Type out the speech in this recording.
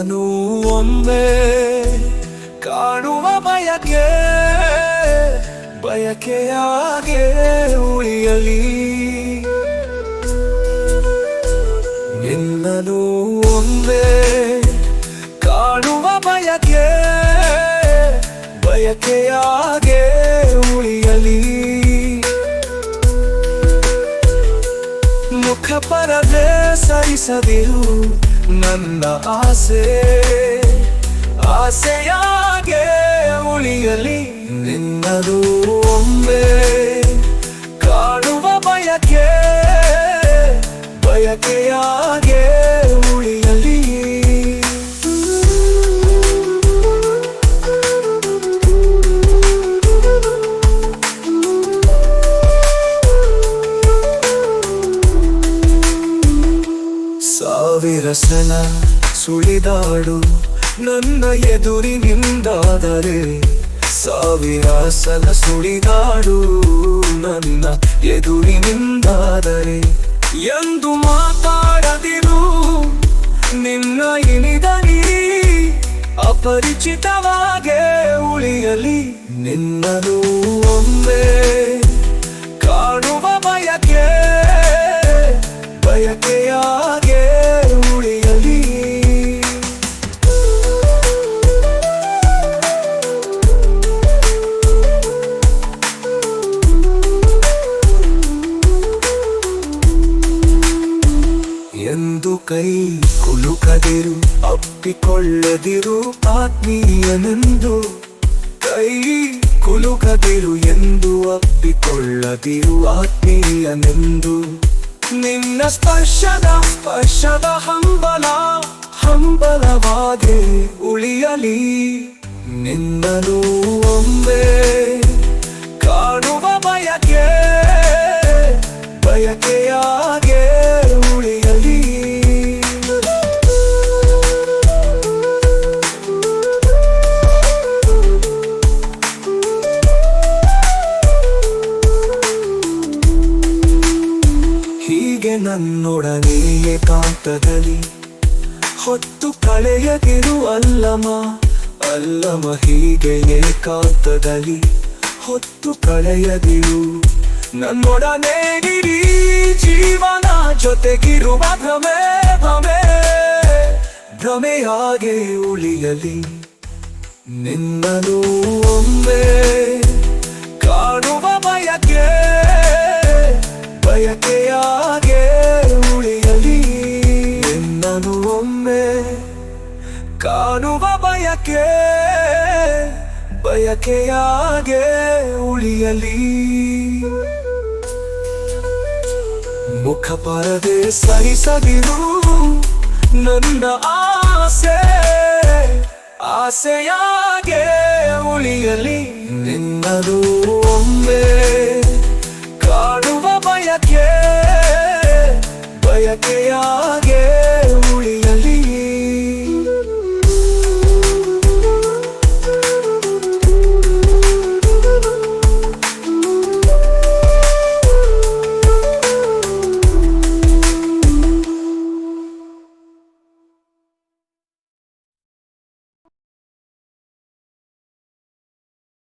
ನಿನ್ನನು ಒಮ್ಮೆ ಕಾಣುವ ಬಯಕೆ ಬಯಕೆಯಾಗೆ ಉಳಿಯಲಿ? ನಿನ್ನನು ಒಮ್ಮೆ ಕಾಣುವ ಬಯಕೆ ಬಯಕೆಯಾಗೆ ಉಳಿಯಲಿ? ಮುಖ ಪರದೆ ಸರಿಸದಿರು ನನ್ನ ಆಸೆ ಆಸೆಯಾಗೆ ಉಳಿಯಲಿ. ನಿನ್ನದು ಒಮ್ಮೆ ಕಾಣುವ ಬಯಕೆ ಬಯಕೆಯಾಗೆ ಸಾವಿರ ಸಲ ಸುಳಿದಾಡು ನನ್ನ ಎದುರಿನಿಂದಾದರೆ ಸಾವಿರ ಸಲ ಸುಳಿದಾಡು ನನ್ನ ಎದುರಿನಿಂದಾದರೆ ಎಂದು ಮಾತಾಡದಿರು ನಿನ್ನ ಇನಿದನಿ ಅಪರಿಚಿತವಾಗೆ ಉಳಿಯಲಿ ನಿನ್ನನು ಒಮ್ಮೆ. ಕೈ ಕುಲುಕದಿರು ಅಪ್ಪಿಕೊಳ್ಳದಿರು ಆತ್ಮೀಯನೆಂದು. ಕೈ ಕುಲುಕದಿರು ಎಂದು ಅಪ್ಪಿಕೊಳ್ಳದಿರು ಆತ್ಮೀಯನೆಂದು. ನಿನ್ನ ಸ್ಪರ್ಶದ ಸ್ಪರ್ಶದ ಹಂಬಲ, ಹಂಬಲವಾದೆ ಉಳಿಯಲಿ. ನಿನ್ನನು ಒಮ್ಮೆ ಕಾಣುವ ಬಯಕೆ ಬಯಕೆಯಾಗೆ ಹೀಗೆ ನನ್ನೊಡನೆಯೇ ಕಾಂತದಲ್ಲಿ ಹೊತ್ತು ಕಳೆಯದಿರು ಅಲ್ಲಮ ಅಲ್ಲಮ ಹೀಗೆ ಏಕಾಂತದಲ್ಲಿ ಹೊತ್ತು ಕಳೆಯದಿರು. ನನ್ನೊಡನೆ ಜೀವನ ಜೊತೆಗಿರುವ ಭ್ರಮೆ ಭ್ರಮೆ, ಭ್ರಮೆಯಾಗೆ ಉಳಿಯಲಿ. ನಿನ್ನನು ಬಯಕೆ ಬಯಕೆಯಾಗೆ ಉಳಿಯಲಿ. ಮುಖ ಪರದೆ ಸಹಿಸದಿರು ನನ್ನ ಆಸೆ, ಆಸೆಯಾಗೆ ಉಳಿಯಲಿ. ನಿನ್ನದು ಒಮ್ಮೆ ಕಾಡುವ ಬಯಕೆ ಬಯಕೆಯಾಗೆ